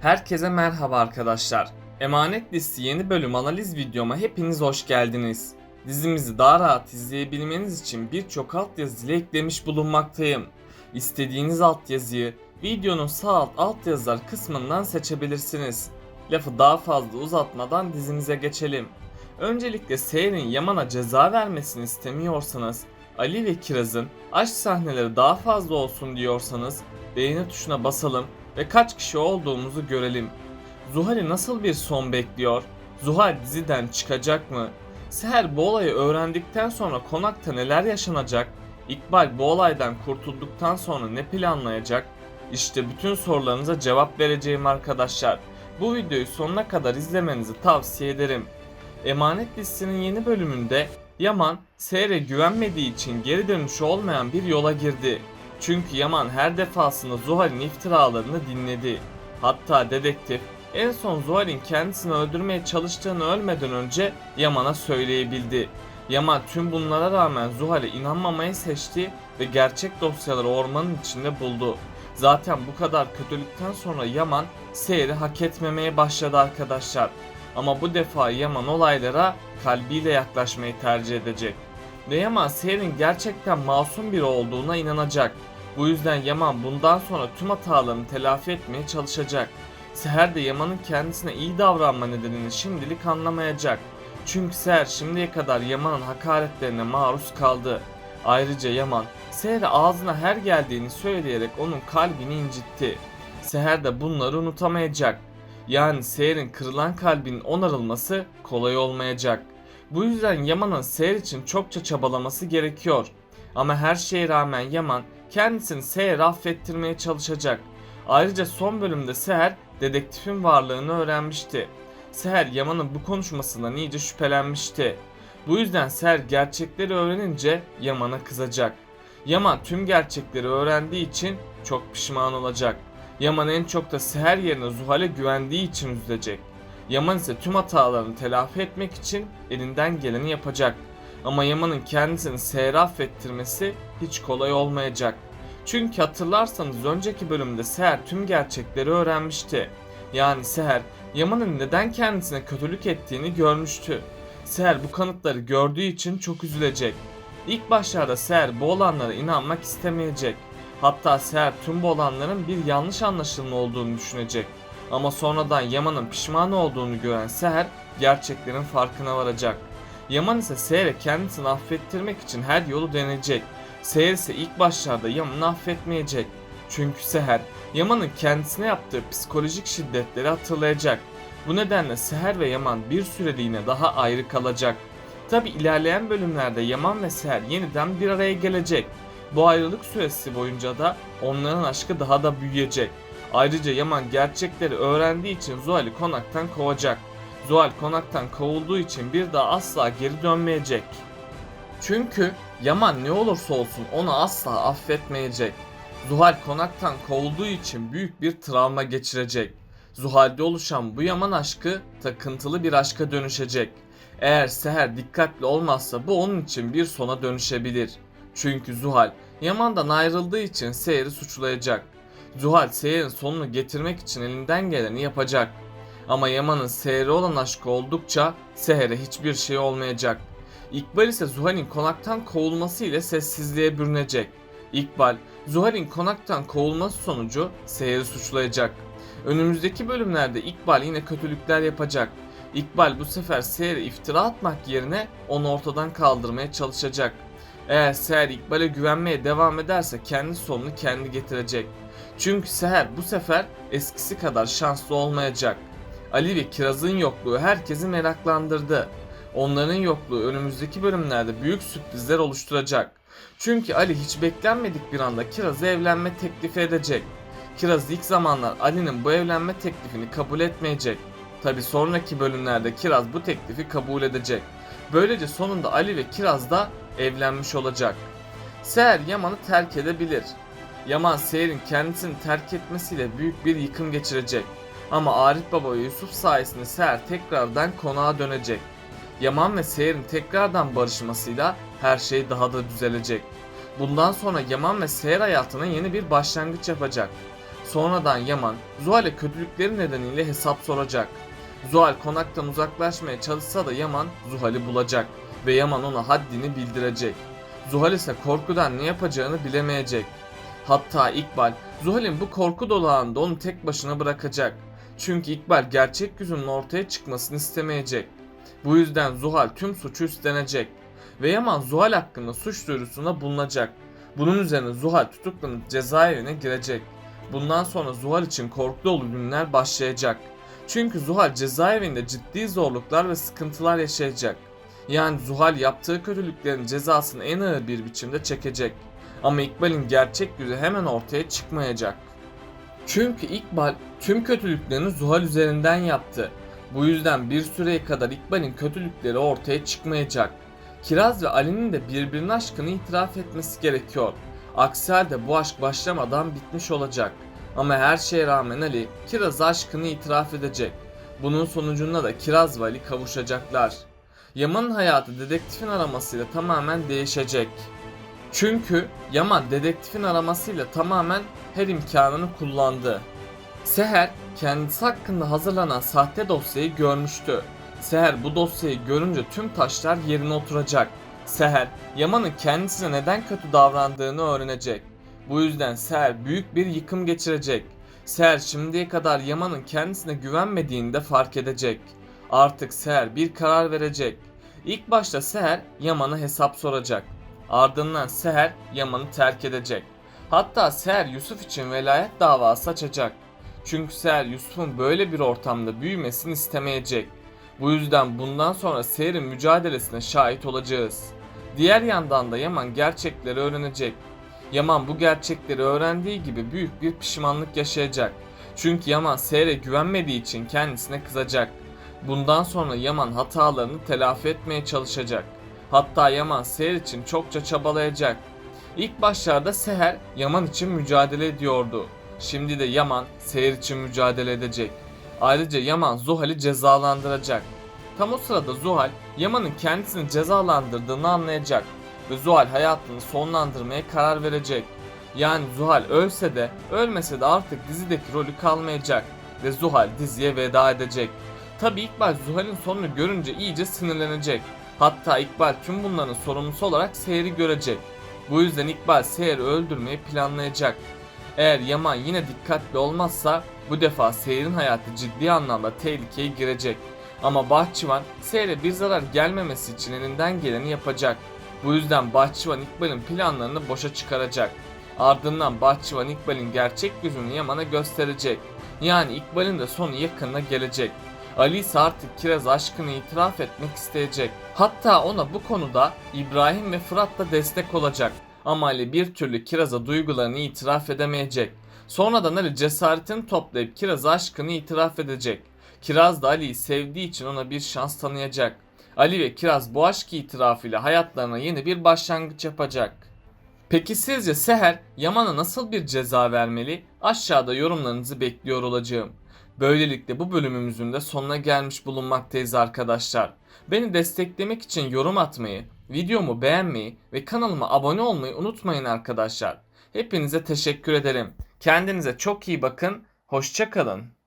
Herkese merhaba arkadaşlar. Emanet Listi yeni bölüm analiz videoma hepiniz hoş geldiniz. Dizimizi daha rahat izleyebilmeniz için birçok altyazı ile eklemiş bulunmaktayım. İstediğiniz altyazıyı videonun sağ alt altyazılar kısmından seçebilirsiniz. Lafı daha fazla uzatmadan dizimize geçelim. Öncelikle Seher'in Yaman'a ceza vermesini istemiyorsanız, Ali ve Kiraz'ın aşk sahneleri daha fazla olsun diyorsanız beğeni tuşuna basalım ve kaç kişi olduğumuzu görelim. Zuhal'i nasıl bir son bekliyor? Zuhal diziden çıkacak mı? Seher bu olayı öğrendikten sonra konakta neler yaşanacak? İkbal bu olaydan kurtulduktan sonra ne planlayacak? İşte bütün sorularınıza cevap vereceğim arkadaşlar. Bu videoyu sonuna kadar izlemenizi tavsiye ederim. Emanet dizisinin yeni bölümünde Yaman, Seher'e güvenmediği için geri dönüşü olmayan bir yola girdi. Çünkü Yaman her defasında Zuhal'in iftiralarını dinledi. Hatta dedektif en son Zuhal'in kendisini öldürmeye çalıştığını ölmeden önce Yaman'a söyleyebildi. Yaman tüm bunlara rağmen Zuhal'e inanmamayı seçti ve gerçek dosyaları ormanın içinde buldu. Zaten bu kadar kötülükten sonra Yaman Seher'i hak etmemeye başladı arkadaşlar. Ama bu defa Yaman olaylara kalbiyle yaklaşmayı tercih edecek. Ve Yaman Seher'in gerçekten masum biri olduğuna inanacak. Bu yüzden Yaman bundan sonra tüm hatalarını telafi etmeye çalışacak. Seher de Yaman'ın kendisine iyi davranma nedenini şimdilik anlamayacak. Çünkü Seher şimdiye kadar Yaman'ın hakaretlerine maruz kaldı. Ayrıca Yaman, Seher'e ağzına her geldiğini söyleyerek onun kalbini incitti. Seher de bunları unutamayacak. Yani Seher'in kırılan kalbinin onarılması kolay olmayacak. Bu yüzden Yaman'ın Seher için çokça çabalaması gerekiyor. Ama her şeye rağmen Yaman kendisini Seher'e affettirmeye çalışacak. Ayrıca son bölümde Seher dedektifin varlığını öğrenmişti. Seher Yaman'ın bu konuşmasından iyice şüphelenmişti. Bu yüzden Seher gerçekleri öğrenince Yaman'a kızacak. Yaman tüm gerçekleri öğrendiği için çok pişman olacak. Yaman en çok da Seher yerine Zuhal'e güvendiği için üzülecek. Yaman ise tüm hatalarını telafi etmek için elinden geleni yapacak. Ama Yaman'ın kendisini Seher'e affettirmesi hiç kolay olmayacak. Çünkü hatırlarsanız önceki bölümde Seher tüm gerçekleri öğrenmişti. Yani Seher, Yaman'ın neden kendisine kötülük ettiğini görmüştü. Seher bu kanıtları gördüğü için çok üzülecek. İlk başlarda Seher bu olanlara inanmak istemeyecek. Hatta Seher tüm bu olanların bir yanlış anlaşılma olduğunu düşünecek. Ama sonradan Yaman'ın pişman olduğunu gören Seher gerçeklerin farkına varacak. Yaman ise Seher'e kendisini affettirmek için her yolu deneyecek. Seher ise ilk başlarda Yaman'ı affetmeyecek. Çünkü Seher, Yaman'ın kendisine yaptığı psikolojik şiddetleri hatırlayacak. Bu nedenle Seher ve Yaman bir süreliğine daha ayrı kalacak. Tabi ilerleyen bölümlerde Yaman ve Seher yeniden bir araya gelecek. Bu ayrılık süresi boyunca da onların aşkı daha da büyüyecek. Ayrıca Yaman gerçekleri öğrendiği için Zuhal'i konaktan kovacak. Zuhal konaktan kovulduğu için bir daha asla geri dönmeyecek. Çünkü Yaman ne olursa olsun onu asla affetmeyecek. Zuhal konaktan kovulduğu için büyük bir travma geçirecek. Zuhal'de oluşan bu Yaman aşkı takıntılı bir aşka dönüşecek. Eğer Seher dikkatli olmazsa bu onun için bir sona dönüşebilir. Çünkü Zuhal Yaman'dan ayrıldığı için Seher'i suçlayacak. Zuhal Seher'in sonunu getirmek için elinden geleni yapacak. Ama Yaman'ın Seher'e olan aşkı oldukça Seher'e hiçbir şey olmayacak. İkbal ise Zuhal'in konaktan kovulması ile sessizliğe bürünecek. İkbal, Zuhal'in konaktan kovulması sonucu Seher'i suçlayacak. Önümüzdeki bölümlerde İkbal yine kötülükler yapacak. İkbal bu sefer Seher'e iftira atmak yerine onu ortadan kaldırmaya çalışacak. Eğer Seher İkbal'e güvenmeye devam ederse kendi sonunu kendi getirecek. Çünkü Seher bu sefer eskisi kadar şanslı olmayacak. Ali ve Kiraz'ın yokluğu herkesi meraklandırdı. Onların yokluğu önümüzdeki bölümlerde büyük sürprizler oluşturacak. Çünkü Ali hiç beklenmedik bir anda Kiraz'a evlenme teklifi edecek. Kiraz ilk zamanlar Ali'nin bu evlenme teklifini kabul etmeyecek. Tabi sonraki bölümlerde Kiraz bu teklifi kabul edecek. Böylece sonunda Ali ve Kiraz da evlenmiş olacak. Seher Yaman'ı terk edebilir. Yaman Seher'in kendisini terk etmesiyle büyük bir yıkım geçirecek. Ama Arif Baba ve Yusuf sayesinde Seher tekrardan konağa dönecek. Yaman ve Seher'in tekrardan barışmasıyla her şey daha da düzelecek. Bundan sonra Yaman ve Seher hayatına yeni bir başlangıç yapacak. Sonradan Yaman, Zuhal'e kötülükleri nedeniyle hesap soracak. Zuhal konaktan uzaklaşmaya çalışsa da Yaman Zuhal'i bulacak ve Yaman ona haddini bildirecek. Zuhal ise korkudan ne yapacağını bilemeyecek. Hatta İkbal, Zuhal'in bu korku dolu anında onu tek başına bırakacak. Çünkü İkbal gerçek yüzünün ortaya çıkmasını istemeyecek. Bu yüzden Zuhal tüm suçu üstlenecek. Ve Yaman Zuhal hakkında suç duyurusunda bulunacak. Bunun üzerine Zuhal tutuklanıp cezaevine girecek. Bundan sonra Zuhal için korku dolu günler başlayacak. Çünkü Zuhal cezaevinde ciddi zorluklar ve sıkıntılar yaşayacak. Yani Zuhal yaptığı kötülüklerin cezasını en ağır bir biçimde çekecek. Ama İkbal'in gerçek yüzü hemen ortaya çıkmayacak. Çünkü İkbal tüm kötülüklerini Zuhal üzerinden yaptı. Bu yüzden bir süreye kadar İkbal'in kötülükleri ortaya çıkmayacak. Kiraz ve Ali'nin de birbirinin aşkını itiraf etmesi gerekiyor. Aksi halde bu aşk başlamadan bitmiş olacak. Ama her şeye rağmen Ali Kiraz'a aşkını itiraf edecek. Bunun sonucunda da Kiraz ve Ali kavuşacaklar. Yaman'ın hayatı dedektifin aramasıyla tamamen değişecek. Çünkü Yaman dedektifin aramasıyla tamamen her imkanını kullandı. Seher kendisi hakkında hazırlanan sahte dosyayı görmüştü. Seher bu dosyayı görünce tüm taşlar yerine oturacak. Seher, Yaman'ın kendisine neden kötü davrandığını öğrenecek. Bu yüzden Seher büyük bir yıkım geçirecek. Seher şimdiye kadar Yaman'ın kendisine güvenmediğini de fark edecek. Artık Seher bir karar verecek. İlk başta Seher Yaman'a hesap soracak. Ardından Seher Yaman'ı terk edecek. Hatta Seher Yusuf için velayet davası açacak. Çünkü Seher Yusuf'un böyle bir ortamda büyümesini istemeyecek. Bu yüzden bundan sonra Seher'in mücadelesine şahit olacağız. Diğer yandan da Yaman gerçekleri öğrenecek. Yaman bu gerçekleri öğrendiği gibi büyük bir pişmanlık yaşayacak. Çünkü Yaman Seher'e güvenmediği için kendisine kızacak. Bundan sonra Yaman hatalarını telafi etmeye çalışacak. Hatta Yaman Seher için çokça çabalayacak. İlk başlarda Seher Yaman için mücadele ediyordu. Şimdi de Yaman Seher için mücadele edecek. Ayrıca Yaman Zuhal'i cezalandıracak. Tam o sırada Zuhal Yaman'ın kendisini cezalandırdığını anlayacak ve Zuhal hayatını sonlandırmaya karar verecek. Yani Zuhal ölse de ölmese de artık dizideki rolü kalmayacak ve Zuhal diziye veda edecek. Tabi İkbal Zuhal'in sonunu görünce iyice sinirlenecek. Hatta İkbal tüm bunların sorumlusu olarak Seher'i görecek. Bu yüzden İkbal Seher'i öldürmeyi planlayacak. Eğer Yaman yine dikkatli olmazsa bu defa Seher'in hayatı ciddi anlamda tehlikeye girecek. Ama Bahçıvan Seher'e bir zarar gelmemesi için elinden geleni yapacak. Bu yüzden Bahçıvan İkbal'in planlarını boşa çıkaracak. Ardından Bahçıvan İkbal'in gerçek yüzünü Yaman'a gösterecek. Yani İkbal'in de sonu yakında gelecek. Ali ise artık Kiraz aşkını itiraf etmek isteyecek. Hatta ona bu konuda İbrahim ve Fırat da destek olacak. Ama Ali bir türlü Kiraz'a duygularını itiraf edemeyecek. Sonradan Ali cesaretini toplayıp Kiraz'a aşkını itiraf edecek. Kiraz da Ali'yi sevdiği için ona bir şans tanıyacak. Ali ve Kiraz bu aşk itirafıyla hayatlarına yeni bir başlangıç yapacak. Peki sizce Seher Yaman'a nasıl bir ceza vermeli? Aşağıda yorumlarınızı bekliyor olacağım. Böylelikle bu bölümümüzün de sonuna gelmiş bulunmaktayız arkadaşlar. Beni desteklemek için yorum atmayı, videomu beğenmeyi ve kanalıma abone olmayı unutmayın arkadaşlar. Hepinize teşekkür ederim. Kendinize çok iyi bakın. Hoşçakalın.